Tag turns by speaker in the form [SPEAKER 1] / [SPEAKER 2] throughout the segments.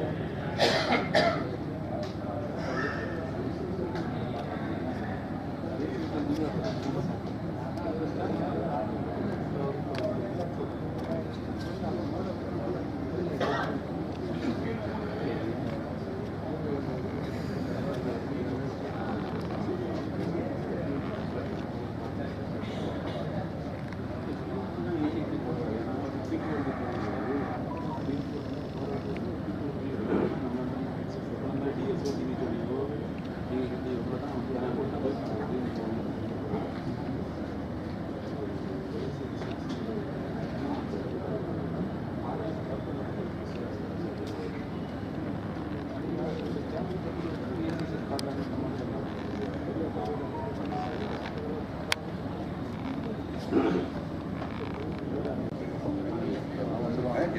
[SPEAKER 1] Thank you.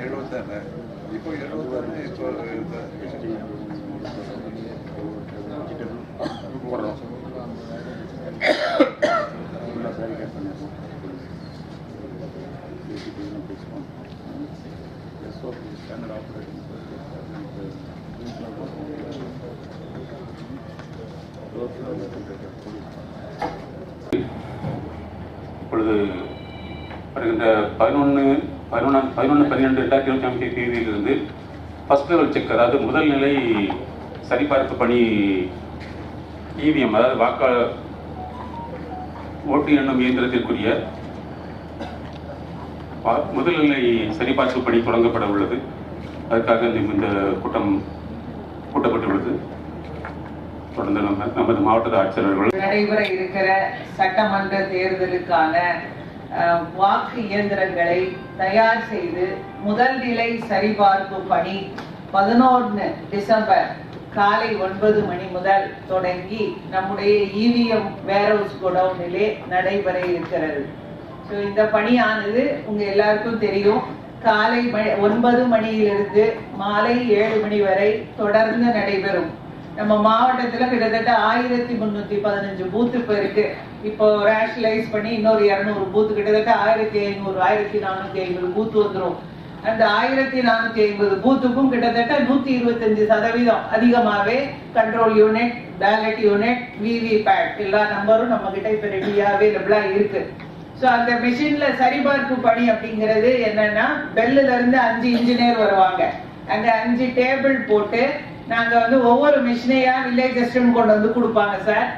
[SPEAKER 1] எழுபத்தாறு இப்போ எழுபத்தாறு இப்போ
[SPEAKER 2] இப்பொழுது வருகின்ற பதினொன்று பதினொன்று பதினொன்று பன்னிரெண்டு ரெண்டாயிரத்தி இருபத்தி அஞ்சு தேதியிலிருந்து ஃபஸ்ட் லெவல் செக் அதாவது முதல் நிலை சரிபார்ப்பு பணி இவிஎம் அதாவது வாக்காளர் ஓட்டு எண்ணும் இயந்திரத்திற்குரிய முதல் நிலை சரிபார்ப்பு பணி தொடங்கப்பட உள்ளது. அதுக்காக இந்த கூட்டம் கூட்டப்பட்டுள்ளது தொடர்ந்து நம்ம நமது மாவட்ட ஆட்சியர்கள்
[SPEAKER 3] நடைபெற இருக்கிற சட்டமன்ற தேர்தலுக்கான வாக்கு இயந்திரங்களை தயார் செய்து முதல் நிலை சரிபார்ப்பு பணி பதினொன்று டிசம்பர் காலை ஒன்பது மணி முதல் தொடங்கி நம்முடைய இவிஎம் வேர்ஹவுஸ் குடவுனிலே நடைபெற இருக்கிறது. ஸோ இந்த பணியானது உங்க எல்லாருக்கும் தெரியும். காலை மணி ஒன்பது மணியிலிருந்து மாலை ஏழு மணி வரை தொடர்ந்து நடைபெறும். நம்ம மாவட்டத்துல கிட்டத்தட்ட ஆயிரத்தி முன்னூத்தி பதினஞ்சு பூத்து இப்ப இருக்கு. இப்போ ரேஷனலைஸ் பண்ணி இன்னொரு இருநூறு பூத்து கிட்டத்தட்ட ஆயிரத்தி ஐநூறு ஆயிரத்தி நானூத்தி ஐம்பது பூத்து வந்துடும் அந்த ஆயிரத்தி நானூத்தி ஐம்பது பூத்துக்கும் கிட்டத்தட்ட நூத்தி இருபத்தஞ்சு சதவீதம் அதிகமாவே control unit ballot unit VV PAT எல்லா நம்பரும் நம்ம கிட்ட இப்ப ரெடியா அவைலபிளா இருக்கு. ஸோ அந்த மிஷின்ல சரிபார்ப்பு பணி அப்படிங்கிறது என்னன்னா பெல்லுல இருந்து அஞ்சு இன்ஜினியர் வருவாங்க. அங்க அஞ்சு டேபிள் போட்டு நாங்க வந்து ஒவ்வொரு மிஷினையா வில்லேஜ் கொண்டு வந்து கொடுப்பாங்க சார்